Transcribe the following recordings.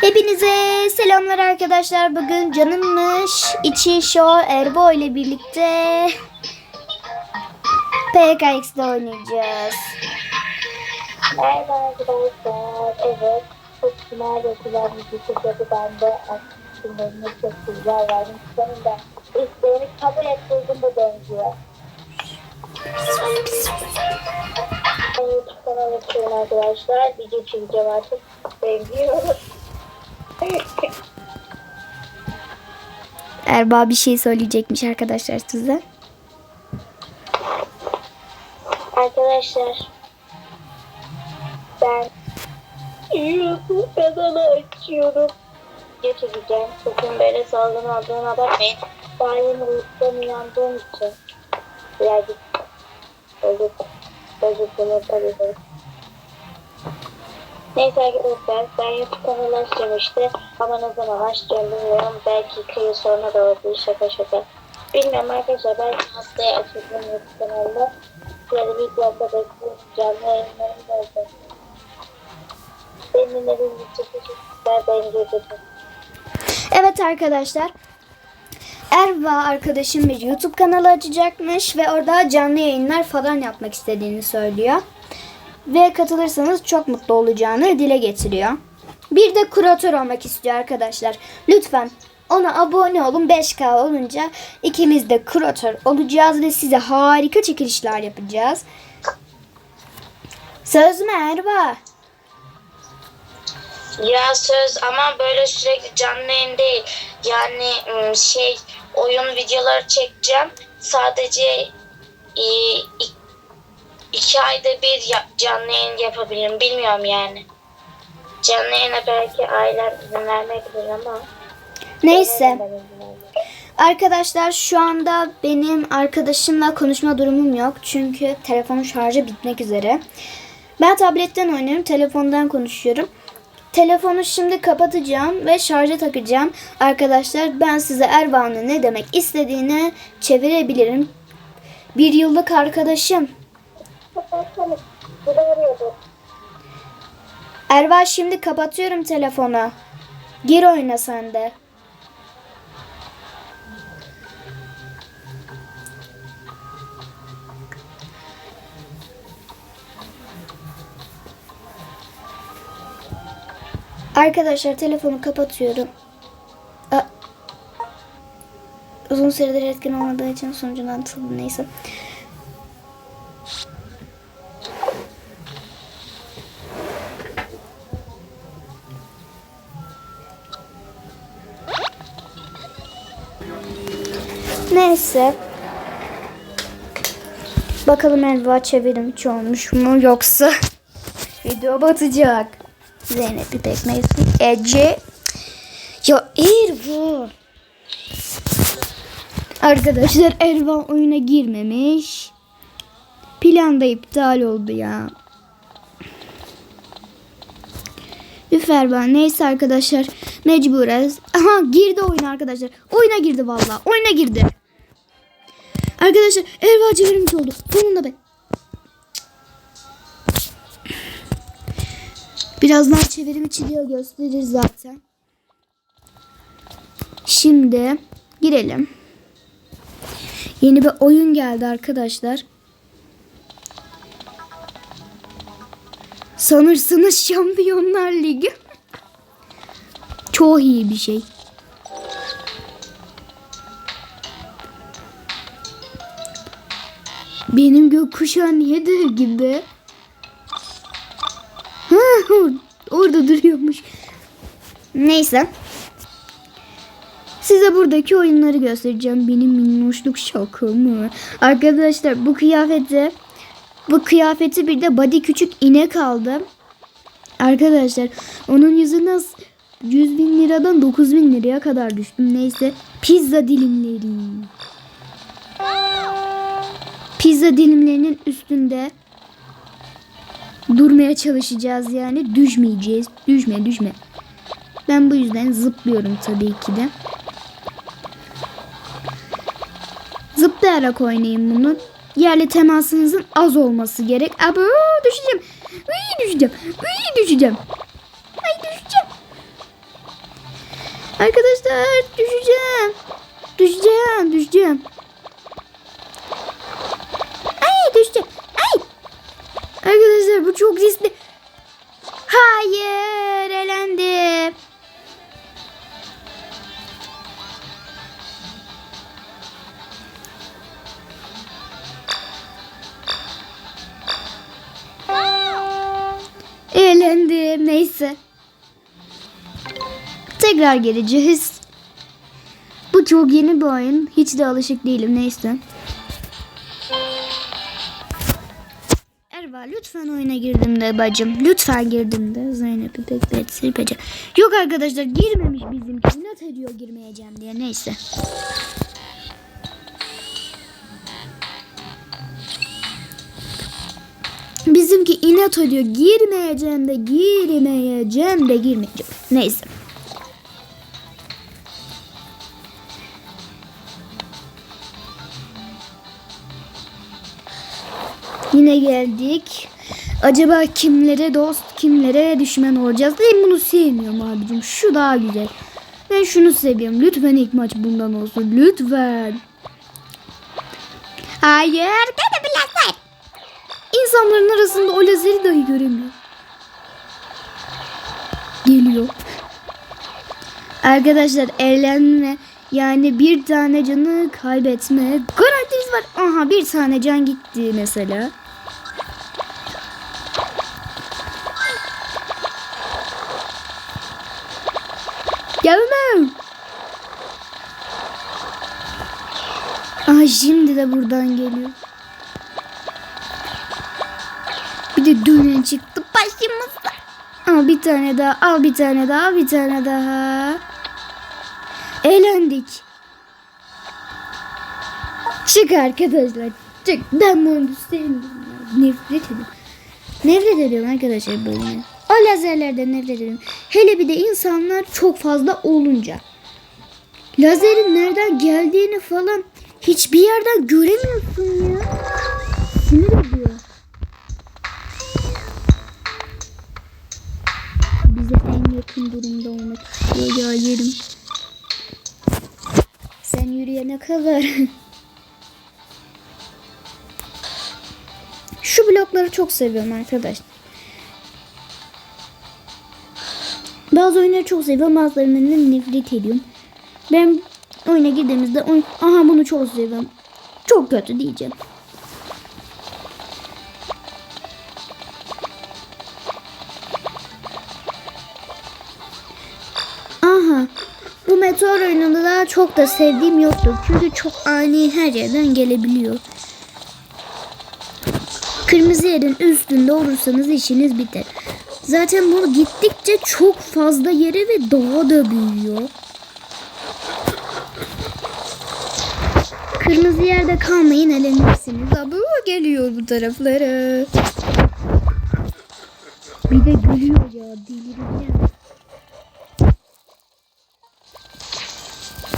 Hepinize selamlar arkadaşlar. Bugün canımmış içi show Erbo ile birlikte PKX'de oynayacağız. Merhaba arkadaşlar. Evet. Çok güzel ve güzel bir videosu ben de aslında çok güzel verdim. Sonunda isteğimi kabul ettirdim de benziyor. Ben YouTube kanalı arkadaşlar. Video çekeceğim artık. Benziyorum. Erba bir şey söyleyecekmiş arkadaşlar size. Arkadaşlar ben YouTube kanalı açıyorum. Çekeceğim. Bugün böyle salgın aldığına bakmayın. Daha yeni uykudan uyandığım için birazcık bozuk bozuk yumurta Neyse arkadaşlar ben YouTube kanalı açacağım işte ama ne zaman açacağım bilmiyorum. Belki iki yıl sonra da olabilir şaka şaka. Bilmiyorum arkadaşlar belki haftaya açacağım YouTube kanalını. Böyle bir yolda bekliyorum. Canlı yayınlarım da olacak. Benim dinlediğiniz için. Bence de. Evet arkadaşlar. Erva arkadaşım bir YouTube kanalı açacakmış ve orada canlı yayınlar falan yapmak istediğini söylüyor. Ve katılırsanız çok mutlu olacağını dile getiriyor. Bir de kuratör olmak istiyor arkadaşlar. Lütfen ona abone olun 5K olunca ikimiz de kuratör olacağız ve size harika çekilişler yapacağız. Söz mü Erva? Ya söz ama böyle sürekli canlı yayın değil. Yani şey oyun videoları çekeceğim. Sadece e, iki ayda bir ya- canlı yayın yapabilirim. Bilmiyorum yani. Canlı yayına belki ailem izin vermeyebilir ama. Neyse. Ben izin vermem. Arkadaşlar şu anda benim arkadaşımla konuşma durumum yok. Çünkü telefonun şarjı bitmek üzere. Ben tabletten oynuyorum. Telefondan konuşuyorum. Telefonu şimdi kapatacağım ve şarja takacağım. Arkadaşlar ben size Ervan'ın ne demek istediğini çevirebilirim. Bir yıllık arkadaşım. Kapatsana. Bu da arıyordu. Erva şimdi kapatıyorum telefonu. Gir oyna sen de. Arkadaşlar telefonu kapatıyorum. Aa, uzun süredir etkin olmadığı için sonucundan atıldı neyse. Neyse. Bakalım Elva çevirim olmuş mu yoksa video batacak. Zeynep İpek Mevsim Ece Ya Erva Arkadaşlar Erva oyuna girmemiş. Plan da iptal oldu ya. Üf Erva neyse arkadaşlar mecburuz. Aha girdi oyun arkadaşlar. Oyuna girdi vallahi. Oyuna girdi. Arkadaşlar çevirmiş oldu. Sonunda be. Birazdan çevirim içi diyor gösterir zaten. Şimdi girelim. Yeni bir oyun geldi arkadaşlar. Sanırsınız Şampiyonlar Ligi. Çok iyi bir şey. Benim gökkuşağı niye dev gibi? Ha, orada duruyormuş. Neyse. Size buradaki oyunları göstereceğim. Benim minnoşluk şakamı. Arkadaşlar bu kıyafeti bu kıyafeti bir de body küçük inek aldım. Arkadaşlar onun yüzünden 100 bin liradan 9 bin liraya kadar düştüm. Neyse pizza dilimleri. Pizza dilimlerinin üstünde durmaya çalışacağız yani. Düşmeyeceğiz. Düşme düşme. Ben bu yüzden zıplıyorum tabii ki de. Zıplayarak oynayın bunu. Yerle temasınızın az olması gerek. Abo düşeceğim. Uy, düşeceğim. Uy, düşeceğim. Ay düşeceğim. Arkadaşlar düşeceğim. Düşeceğim, düşeceğim. Ay düşeceğim. Ay. Arkadaşlar bu çok riskli. Neyse. Tekrar geleceğiz. Bu çok yeni bir oyun. Hiç de alışık değilim. Neyse. Erva lütfen oyuna girdim de bacım. Lütfen girdim de. Zeynep'i beklet sirpece. Yok arkadaşlar girmemiş bizimki. İnat ediyor girmeyeceğim diye. Neyse. Bizimki inat ediyor. Girmeyeceğim de girmeyeceğim de girmeyeceğim. Neyse. Yine geldik. Acaba kimlere dost, kimlere düşman olacağız? Ben bunu sevmiyorum abicim. Şu daha güzel. Ben şunu seviyorum. Lütfen ilk maç bundan olsun. Lütfen. Hayır. Beni bir lazer. İnsanların arasında o lazeri dahi göremiyor. Geliyor. Arkadaşlar eğlenme yani bir tane canı kaybetme garantimiz var. Aha bir tane can gitti mesela. Gelmem. Aha şimdi de buradan geliyor. Düğün çıktı başımıza. Al bir tane daha, al bir tane daha, bir tane daha. Eğlendik. Çık arkadaşlar. Çık. Ben bunu sevmiyorum. Nefret ediyorum. Nefret ediyorum arkadaşlar böyle. O lazerlerden nefret ediyorum. Hele bir de insanlar çok fazla olunca. Lazerin nereden geldiğini falan hiçbir yerden göremiyorsun ya. Yakın durumda olmak istiyor ya yerim. Sen yürüyene kadar. Şu blokları çok seviyorum arkadaşlar. Bazı oyunları çok seviyorum, bazılarından nefret ediyorum. Ben oyuna girdiğimizde oyun... aha bunu çok seviyorum. Çok kötü diyeceğim. Çok da sevdiğim yoktu. Çünkü çok ani her yerden gelebiliyor. Kırmızı yerin üstünde olursanız işiniz biter. Zaten bunu gittikçe çok fazla yere ve daha da büyüyor. Kırmızı yerde kalmayın elenirsiniz. Abi o geliyor bu taraflara. Bir de gülüyor ya delireceğim.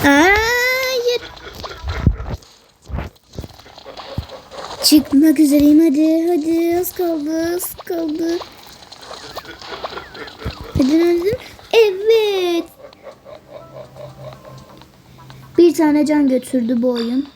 Hayır. Çıkmak üzereyim hadi hadi az kaldı az kaldı. Hadi hadi. Evet. Bir tane can götürdü bu oyun.